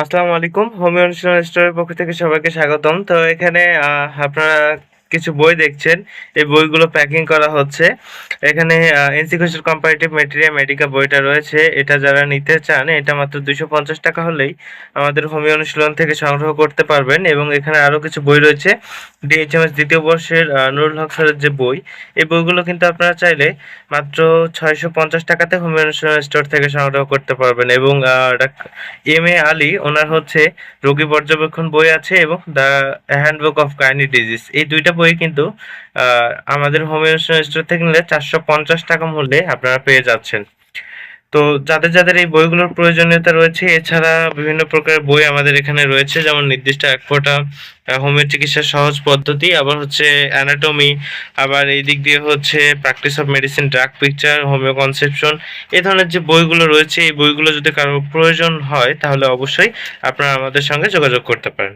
আসসালামু আলাইকুম। হোমিও অনুশীলন স্টোরের পক্ষ থেকে সবাইকে স্বাগতম। তো এখানে আপনারা কিছু বই দেখছেন। এই বইগুলো প্যাকিং করা হচ্ছে। এখানে এনসিকোশের কম্পারেটিভ মেটেরিয়াল মেডিকা বইটা রয়েছে। এটা যারা নিতে চান, এটা মাত্র দুশো পঞ্চাশ টাকা হলেই আমাদের হোমিও অনুশীলন থেকে সংগ্রহ করতে পারবেন এবং এখানে আরও কিছু বই রয়েছে। ডিএইচএমএস দ্বিতীয় বর্ষের নুরুল হক স্যারের যে বই, এই বইগুলো কিন্তু আপনারা চাইলে মাত্র ছয়শো পঞ্চাশ টাকাতে হোমিও অনুশীলন স্টোর থেকে সংগ্রহ করতে পারবেন এবং এম এ আলী, ওনার হচ্ছে রোগী পর্যবেক্ষণ বই আছে এবং the handbook of gynae disease এই দুইটা কিন্তু আহ, আমাদের হোমিও স্টোর থেকে নিলে চারশো পঞ্চাশ টাকা মূল্যে আপনারা পেয়ে যাচ্ছেন। তো যাদের যাদের এই বইগুলোর প্রয়োজনীয়তা রয়েছে এছাড়া বিভিন্ন প্রকারের বই আমাদের এখানে রয়েছে যেমন নির্দিষ্ট এক ফোঁটা হোমিও চিকিৎসার সহজ পদ্ধতি আবার হচ্ছে অ্যানাটমি আবার এই দিক দিয়ে হচ্ছে practice of medicine drug picture homeo conception এই ধরনের যে বইগুলো রয়েছে এই বইগুলো যদি কারও প্রয়োজন হয় তাহলে অবশ্যই আপনারা আমাদের সঙ্গে যোগাযোগ করতে পারেন।